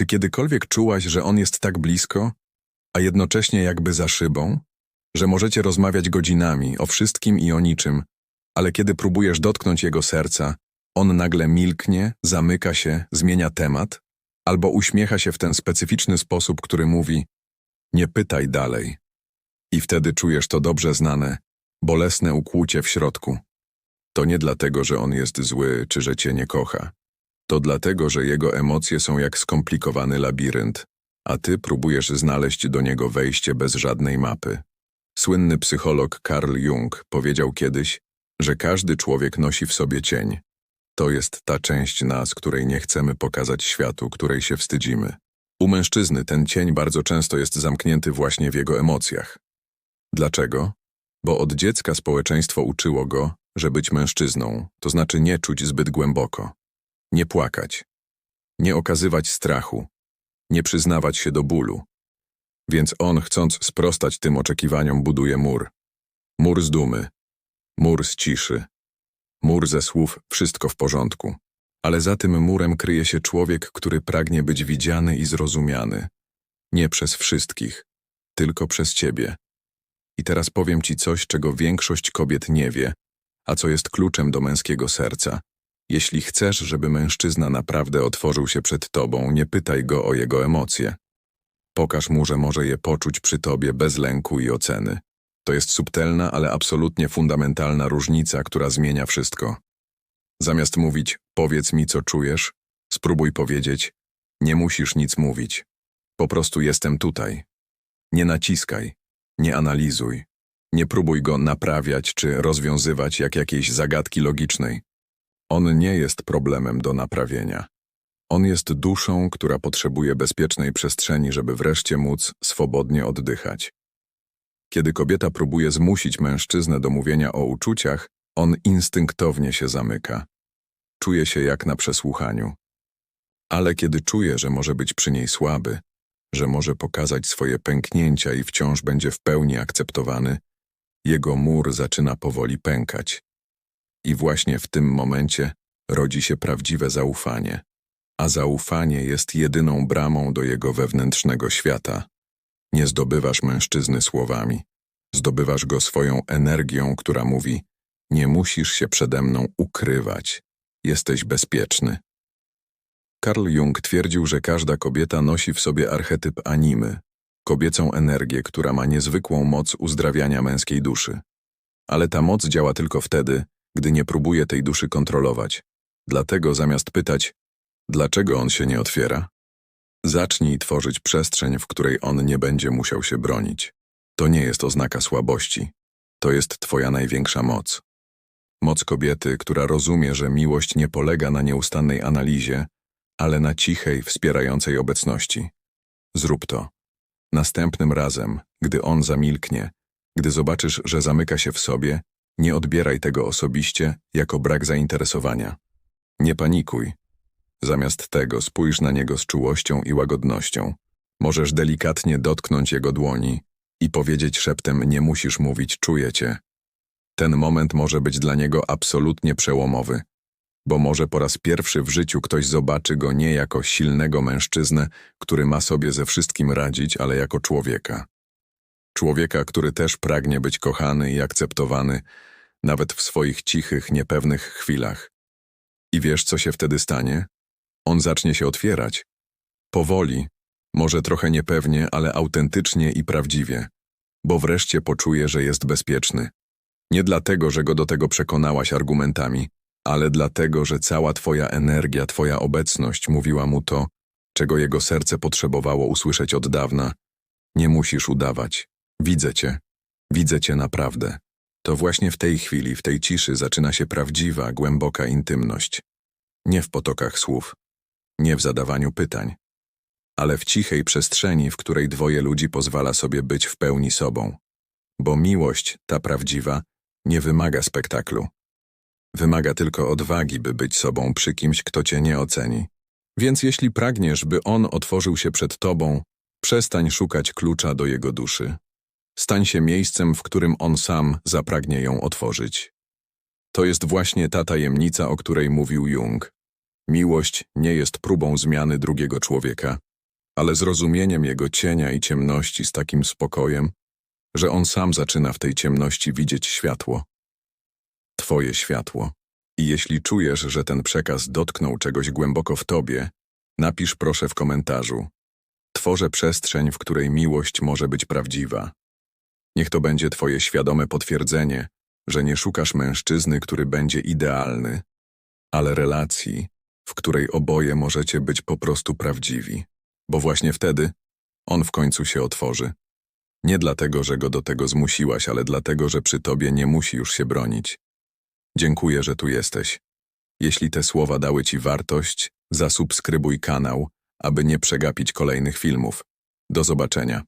Czy kiedykolwiek czułaś, że on jest tak blisko, a jednocześnie jakby za szybą? Że możecie rozmawiać godzinami o wszystkim i o niczym, ale kiedy próbujesz dotknąć jego serca, on nagle milknie, zamyka się, zmienia temat, albo uśmiecha się w ten specyficzny sposób, który mówi: Nie pytaj dalej. I wtedy czujesz to dobrze znane, bolesne ukłucie w środku. To nie dlatego, że on jest zły, czy że cię nie kocha. To dlatego, że jego emocje są jak skomplikowany labirynt, a ty próbujesz znaleźć do niego wejście bez żadnej mapy. Słynny psycholog Carl Jung powiedział kiedyś, że każdy człowiek nosi w sobie cień. To jest ta część nas, której nie chcemy pokazać światu, której się wstydzimy. U mężczyzny ten cień bardzo często jest zamknięty właśnie w jego emocjach. Dlaczego? Bo od dziecka społeczeństwo uczyło go, że być mężczyzną to znaczy nie czuć zbyt głęboko, nie płakać, nie okazywać strachu, nie przyznawać się do bólu. Więc on, chcąc sprostać tym oczekiwaniom, buduje mur. Mur z dumy, mur z ciszy, mur ze słów wszystko w porządku. Ale za tym murem kryje się człowiek, który pragnie być widziany i zrozumiany. Nie przez wszystkich, tylko przez ciebie. I teraz powiem ci coś, czego większość kobiet nie wie, a co jest kluczem do męskiego serca. Jeśli chcesz, żeby mężczyzna naprawdę otworzył się przed tobą, nie pytaj go o jego emocje. Pokaż mu, że może je poczuć przy tobie bez lęku i oceny. To jest subtelna, ale absolutnie fundamentalna różnica, która zmienia wszystko. Zamiast mówić, powiedz mi, co czujesz, spróbuj powiedzieć, nie musisz nic mówić. Po prostu jestem tutaj. Nie naciskaj, nie analizuj, nie próbuj go naprawiać czy rozwiązywać jak jakiejś zagadki logicznej. On nie jest problemem do naprawienia. On jest duszą, która potrzebuje bezpiecznej przestrzeni, żeby wreszcie móc swobodnie oddychać. Kiedy kobieta próbuje zmusić mężczyznę do mówienia o uczuciach, on instynktownie się zamyka. Czuje się jak na przesłuchaniu. Ale kiedy czuje, że może być przy niej słaby, że może pokazać swoje pęknięcia i wciąż będzie w pełni akceptowany, jego mur zaczyna powoli pękać. I właśnie w tym momencie rodzi się prawdziwe zaufanie, a zaufanie jest jedyną bramą do jego wewnętrznego świata. Nie zdobywasz mężczyzny słowami, zdobywasz go swoją energią, która mówi: Nie musisz się przede mną ukrywać, jesteś bezpieczny. Carl Jung twierdził, że każda kobieta nosi w sobie archetyp animy, kobiecą energię, która ma niezwykłą moc uzdrawiania męskiej duszy. Ale ta moc działa tylko wtedy, gdy nie próbuje tej duszy kontrolować. Dlatego zamiast pytać, dlaczego on się nie otwiera, zacznij tworzyć przestrzeń, w której on nie będzie musiał się bronić. To nie jest oznaka słabości. To jest twoja największa moc. Moc kobiety, która rozumie, że miłość nie polega na nieustannej analizie, ale na cichej, wspierającej obecności. Zrób to. Następnym razem, gdy on zamilknie, gdy zobaczysz, że zamyka się w sobie, nie odbieraj tego osobiście jako brak zainteresowania. Nie panikuj. Zamiast tego spójrz na niego z czułością i łagodnością. Możesz delikatnie dotknąć jego dłoni i powiedzieć szeptem nie musisz mówić czuję cię. Ten moment może być dla niego absolutnie przełomowy, bo może po raz pierwszy w życiu ktoś zobaczy go nie jako silnego mężczyznę, który ma sobie ze wszystkim radzić, ale jako człowieka. Człowieka, który też pragnie być kochany i akceptowany, nawet w swoich cichych, niepewnych chwilach. I wiesz, co się wtedy stanie? On zacznie się otwierać. Powoli, może trochę niepewnie, ale autentycznie i prawdziwie, bo wreszcie poczuje, że jest bezpieczny. Nie dlatego, że go do tego przekonałaś argumentami, ale dlatego, że cała twoja energia, twoja obecność mówiła mu to, czego jego serce potrzebowało usłyszeć od dawna. Nie musisz udawać. Widzę cię. Widzę cię naprawdę. To właśnie w tej chwili, w tej ciszy zaczyna się prawdziwa, głęboka intymność. Nie w potokach słów, nie w zadawaniu pytań, ale w cichej przestrzeni, w której dwoje ludzi pozwala sobie być w pełni sobą. Bo miłość, ta prawdziwa, nie wymaga spektaklu. Wymaga tylko odwagi, by być sobą przy kimś, kto cię nie oceni. Więc jeśli pragniesz, by on otworzył się przed tobą, przestań szukać klucza do jego duszy. Stań się miejscem, w którym on sam zapragnie ją otworzyć. To jest właśnie ta tajemnica, o której mówił Jung. Miłość nie jest próbą zmiany drugiego człowieka, ale zrozumieniem jego cienia i ciemności z takim spokojem, że on sam zaczyna w tej ciemności widzieć światło. Twoje światło. I jeśli czujesz, że ten przekaz dotknął czegoś głęboko w tobie, napisz proszę w komentarzu. Tworzę przestrzeń, w której miłość może być prawdziwa. Niech to będzie twoje świadome potwierdzenie, że nie szukasz mężczyzny, który będzie idealny, ale relacji, w której oboje możecie być po prostu prawdziwi, bo właśnie wtedy on w końcu się otworzy. Nie dlatego, że go do tego zmusiłaś, ale dlatego, że przy tobie nie musi już się bronić. Dziękuję, że tu jesteś. Jeśli te słowa dały ci wartość, zasubskrybuj kanał, aby nie przegapić kolejnych filmów. Do zobaczenia.